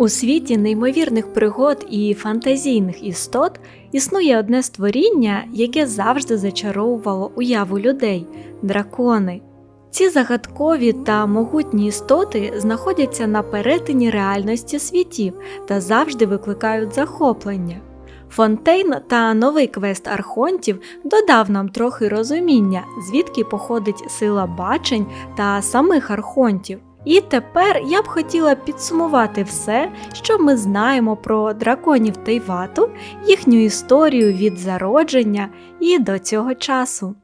У світі неймовірних пригод і фантазійних істот існує одне створіння, яке завжди зачаровувало уяву людей дракони. Ці загадкові та могутні істоти знаходяться на перетині реальності світів та завжди викликають захоплення. Фонтейн та новий квест архонтів додав нам трохи розуміння, звідки походить сила бачень та самих архонтів. І тепер я б хотіла підсумувати все, що ми знаємо про драконів Тейвату, їхню історію від зародження і до цього часу.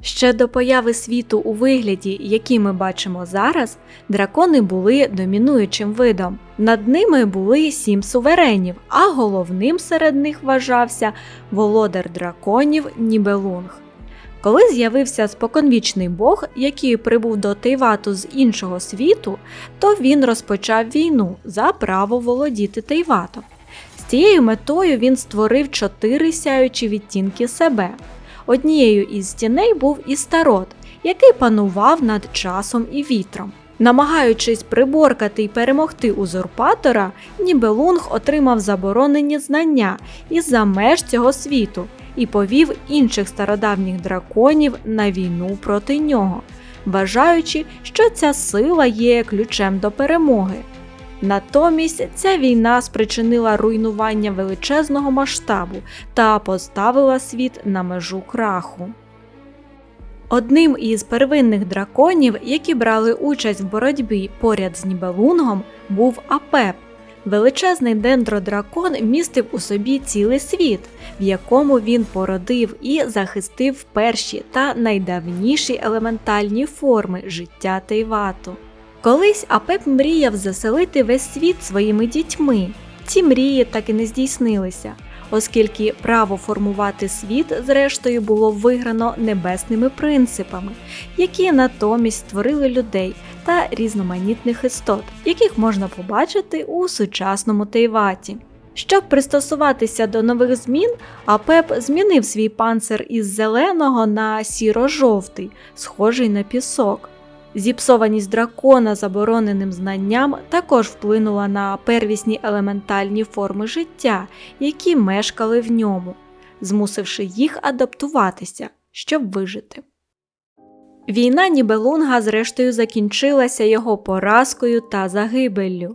Ще до появи світу у вигляді, який ми бачимо зараз, дракони були домінуючим видом. Над ними були сім суверенів, а головним серед них вважався володар драконів Нібелунг. Коли з'явився споконвічний Бог, який прибув до Тейвату з іншого світу, то він розпочав війну за право володіти Тейватом. З цією метою він створив чотири сяючі відтінки себе. Однією із стіней був Істарот, який панував над часом і вітром. Намагаючись приборкати й перемогти узурпатора, Нібелунг отримав заборонені знання із-за меж цього світу і повів інших стародавніх драконів на війну проти нього, вважаючи, що ця сила є ключем до перемоги. Натомість ця війна спричинила руйнування величезного масштабу та поставила світ на межу краху. Одним із первинних драконів, які брали участь в боротьбі поряд з Нібелунгом, був Апеп. Величезний дендродракон містив у собі цілий світ, в якому він породив і захистив перші та найдавніші елементальні форми життя Тейвату. Колись Апеп мріяв заселити весь світ своїми дітьми. Ці мрії так і не здійснилися, оскільки право формувати світ, зрештою, було виграно небесними принципами, які натомість створили людей та різноманітних істот, яких можна побачити у сучасному Тейваті. Щоб пристосуватися до нових змін, Апеп змінив свій панцир із зеленого на сіро-жовтий, схожий на пісок. Зіпсованість дракона забороненим знанням також вплинула на первісні елементальні форми життя, які мешкали в ньому, змусивши їх адаптуватися, щоб вижити. Війна Нібелунга зрештою закінчилася його поразкою та загибеллю.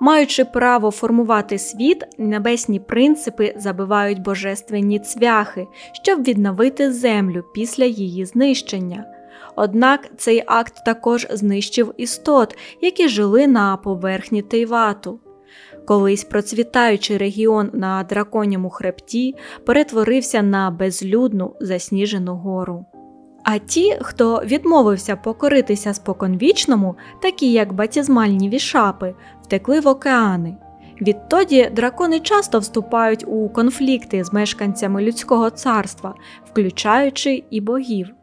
Маючи право формувати світ, небесні принципи забивають божественні цвяхи, щоб відновити землю після її знищення. Однак цей акт також знищив істот, які жили на поверхні Тейвату. Колись процвітаючий регіон на драконьому хребті перетворився на безлюдну засніжену гору. А ті, хто відмовився покоритися споконвічному, такі як батізмальні вішапи, втекли в океани. Відтоді дракони часто вступають у конфлікти з мешканцями людського царства, включаючи і богів.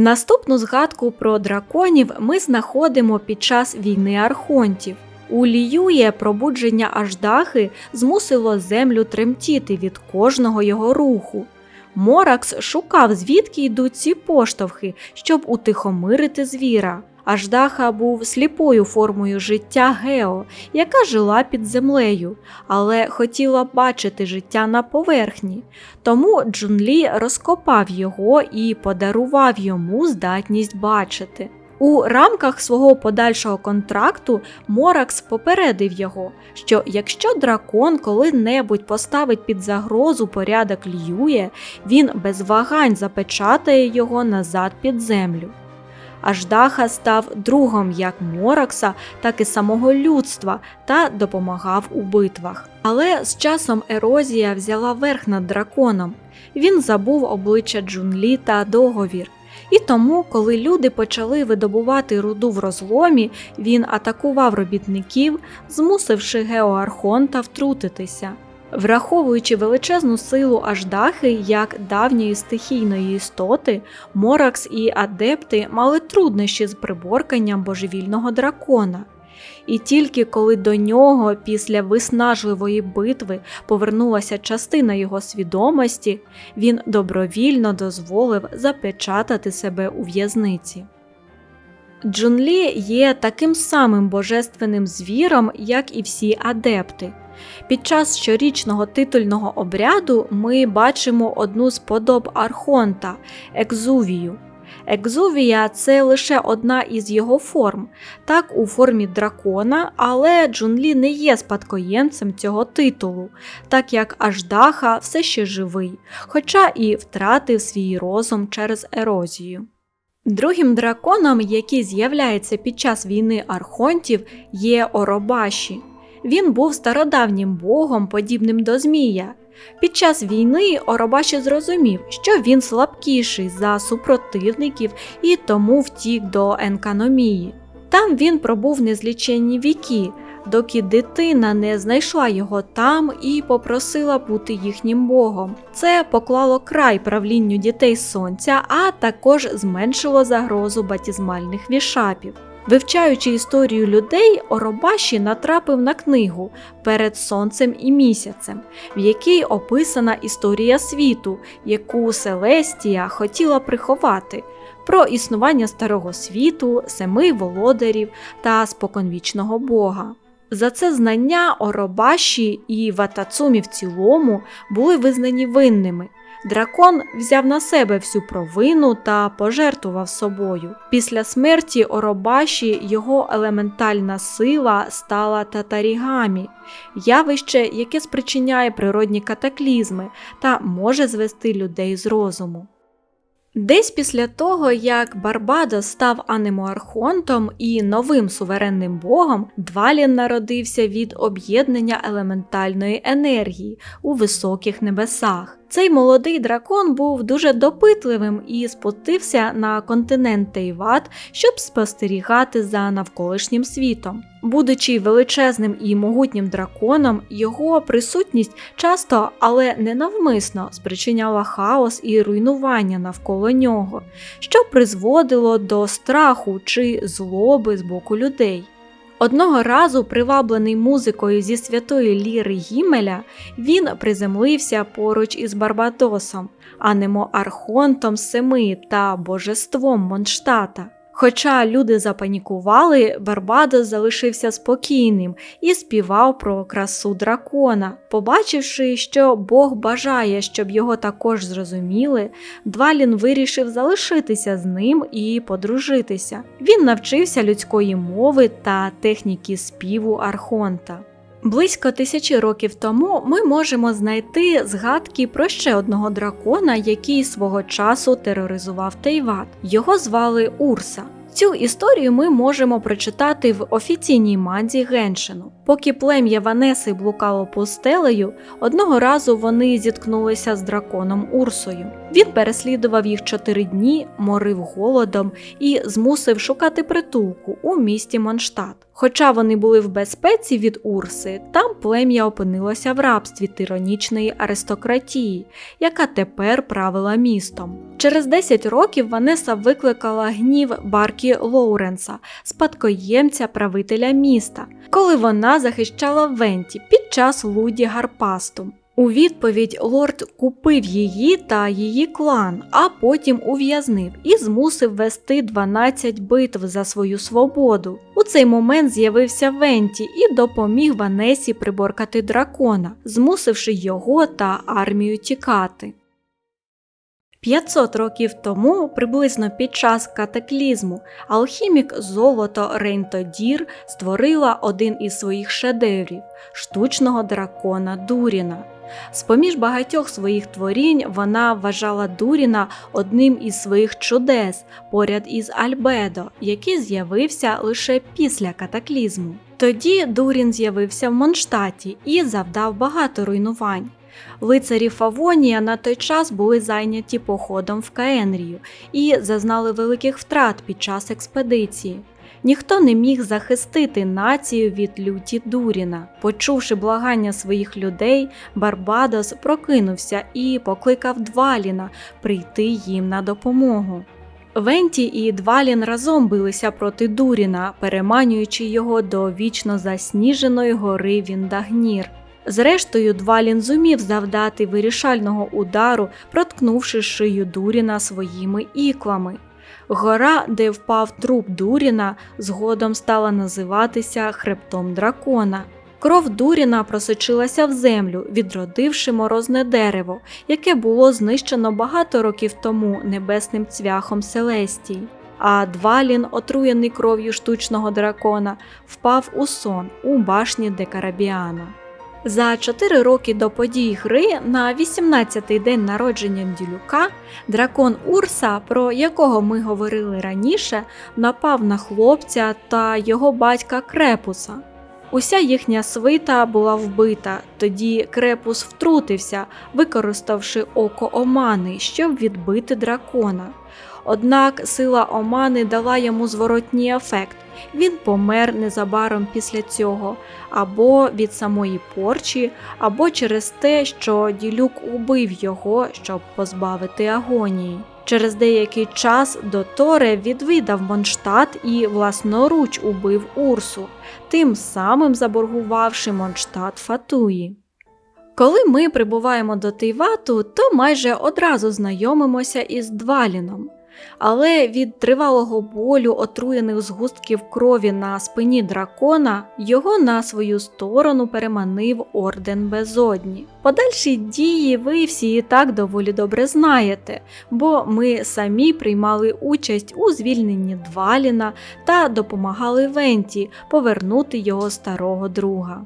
Наступну згадку про драконів ми знаходимо під час війни архонтів. У Ліює пробудження Аждахи змусило землю тремтіти від кожного його руху. Моракс шукав, звідки йдуть ці поштовхи, щоб утихомирити звіра. Аждаха був сліпою формою життя Гео, яка жила під землею, але хотіла бачити життя на поверхні. Тому Джунлі розкопав його і подарував йому здатність бачити. У рамках свого подальшого контракту Моракс попередив його, що якщо дракон коли-небудь поставить під загрозу порядок Льює, він без вагань запечатає його назад під землю. Аждаха став другом як Моракса, так і самого людства та допомагав у битвах. Але з часом ерозія взяла верх над драконом. Він забув обличчя Джунлі та договір. І тому, коли люди почали видобувати руду в розломі, він атакував робітників, змусивши Геоархонта втрутитися. Враховуючи величезну силу Аждахи як давньої стихійної істоти, Моракс і адепти мали труднощі з приборканням божевільного дракона. І тільки коли до нього після виснажливої битви повернулася частина його свідомості, він добровільно дозволив запечатати себе у в'язниці. Джунлі є таким самим божественним звіром, як і всі адепти. Під час щорічного титульного обряду ми бачимо одну з подоб Архонта екзувію. Екзувія це лише одна із його форм, так у формі дракона, але Джунлі не є спадкоємцем цього титулу, так як Аждаха все ще живий, хоча і втратив свій розум через ерозію. Другим драконом, який з'являється під час війни архонтів, є Оробаші. Він був стародавнім богом, подібним до Змія. Під час війни Оробаші зрозумів, що він слабкіший за супротивників і тому втік до Енканомії. Там він пробув незліченні віки, доки дитина не знайшла його там і попросила бути їхнім богом. Це поклало край правлінню дітей сонця, а також зменшило загрозу батізмальних вішапів. Вивчаючи історію людей, Оробаші натрапив на книгу Перед Сонцем і місяцем, в якій описана історія світу, яку Селестія хотіла приховати, про існування старого світу, семи володарів та споконвічного Бога. За це знання Оробаші і Ватацумі в цілому були визнані винними. Дракон взяв на себе всю провину та пожертвував собою. Після смерті Оробаші його елементальна сила стала татарігамі, явище, яке спричиняє природні катаклізми та може звести людей з розуму. Десь після того, як Барбадос став анемоархонтом і новим суверенним богом, Двалін народився від об'єднання елементальної енергії у високих небесах. Цей молодий дракон був дуже допитливим і спустився на континент Тейват, щоб спостерігати за навколишнім світом. Будучи величезним і могутнім драконом, його присутність часто, але не навмисно, спричиняла хаос і руйнування навколо нього, що призводило до страху чи злоби з боку людей. Одного разу, приваблений музикою зі святої ліри Гімеля, він приземлився поруч із Барбадосом, немо Архонтом Семи та божеством Монштата. Хоча люди запанікували, Барбадос залишився спокійним і співав про красу дракона. Побачивши, що Бог бажає, щоб його також зрозуміли, Двалін вирішив залишитися з ним і подружитися. Він навчився людської мови та техніки співу Архонта. Близько тисячі років тому ми можемо знайти згадки про ще одного дракона, який свого часу тероризував Тейват. Його звали Урса. Цю історію ми можемо прочитати в офіційній манзі Геншину. Поки плем'я Ванеси блукало пустелею, одного разу вони зіткнулися з драконом Урсою. Він переслідував їх чотири дні, морив голодом і змусив шукати притулку у місті Монштадт. Хоча вони були в безпеці від Урси, там плем'я опинилося в рабстві тиронічної аристократії, яка тепер правила містом. Через 10 років Ванеса викликала гнів Баркі Лоуренса, спадкоємця правителя міста, коли вона захищала Венті під час луді Гарпасту. У відповідь лорд купив її та її клан, а потім ув'язнив і змусив вести 12 битв за свою свободу. У цей момент з'явився Венті і допоміг Ванесі приборкати дракона, змусивши його та армію тікати. 500 років тому, приблизно під час катаклізму, алхімік золото Рейнтодір створила один із своїх шедеврів штучного дракона Дуріна. З поміж багатьох своїх творінь вона вважала Дуріна одним із своїх чудес поряд із Альбедо, який з'явився лише після катаклізму. Тоді Дурін з'явився в Монштаті і завдав багато руйнувань. Лицарі Фавонія на той час були зайняті походом в Каенрію і зазнали великих втрат під час експедиції. Ніхто не міг захистити націю від люті Дуріна. Почувши благання своїх людей, Барбадос прокинувся і покликав Дваліна прийти їм на допомогу. Венті і Двалін разом билися проти Дуріна, переманюючи його до вічно засніженої гори Віндагнір. Зрештою, Двалін зумів завдати вирішального удару, проткнувши шию Дуріна своїми іклами. Гора, де впав труп Дуріна, згодом стала називатися хребтом дракона. Кров Дуріна просочилася в землю, відродивши морозне дерево, яке було знищено багато років тому небесним цвяхом Селестій. А Двалін, отруєний кров'ю штучного дракона, впав у сон у башні Декарабіана. За чотири роки до подій гри на 18-й день народження Ділюка дракон Урса, про якого ми говорили раніше, напав на хлопця та його батька Крепуса. Уся їхня свита була вбита, тоді Крепус втрутився, використавши око Омани, щоб відбити дракона. Однак сила Омани дала йому зворотній ефект. Він помер незабаром після цього, або від самої порчі, або через те, що ділюк убив його, щоб позбавити агонії. Через деякий час Доторе відвідав Монштадт і власноруч убив Урсу, тим самим заборгувавши Монштадт Фатуї. Коли ми прибуваємо до Тейвату, то майже одразу знайомимося із Дваліном. Але від тривалого болю отруєних згустків крові на спині дракона його на свою сторону переманив орден безодні. Подальші дії ви всі і так доволі добре знаєте, бо ми самі приймали участь у звільненні Дваліна та допомагали Венті повернути його старого друга.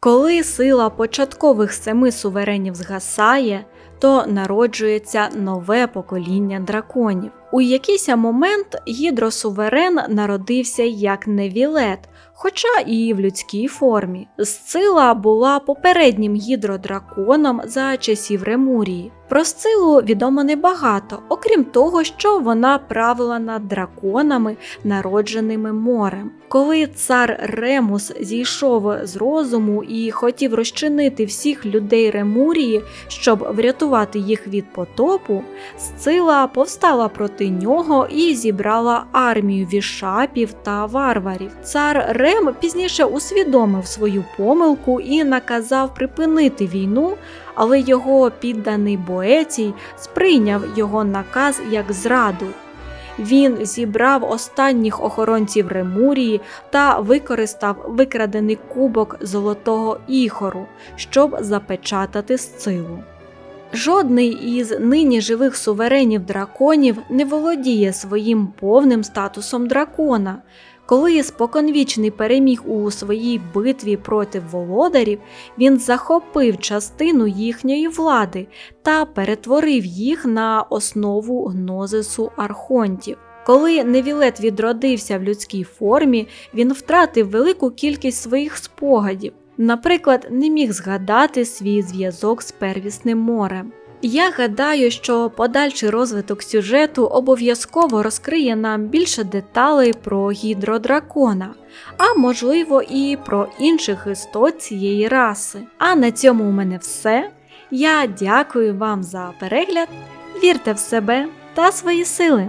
Коли сила початкових семи суверенів згасає, то народжується нове покоління драконів. У якийсь момент гідросуверен народився як невілет, хоча і в людській формі. Сцила була попереднім гідродраконом за часів Ремурії. Про Сцилу відомо небагато, окрім того, що вона правила над драконами, народженими морем. Коли цар Ремус зійшов з розуму і хотів розчинити всіх людей Ремурії, щоб врятувати їх від потопу, Сцила повстала проти нього і зібрала армію вішапів та варварів. Цар Рем пізніше усвідомив свою помилку і наказав припинити війну, але його підданий Боецій сприйняв його наказ як зраду. Він зібрав останніх охоронців Ремурії та використав викрадений кубок золотого іхору, щоб запечатати сцилу. Жодний із нині живих суверенів драконів не володіє своїм повним статусом дракона. Коли споконвічний переміг у своїй битві проти володарів, він захопив частину їхньої влади та перетворив їх на основу гнозису архонтів. Коли Невілет відродився в людській формі, він втратив велику кількість своїх спогадів, наприклад, не міг згадати свій зв'язок з первісним морем. Я гадаю, що подальший розвиток сюжету обов'язково розкриє нам більше деталей про гідродракона, а можливо і про інших істот цієї раси. А на цьому у мене все. Я дякую вам за перегляд. Вірте в себе та свої сили.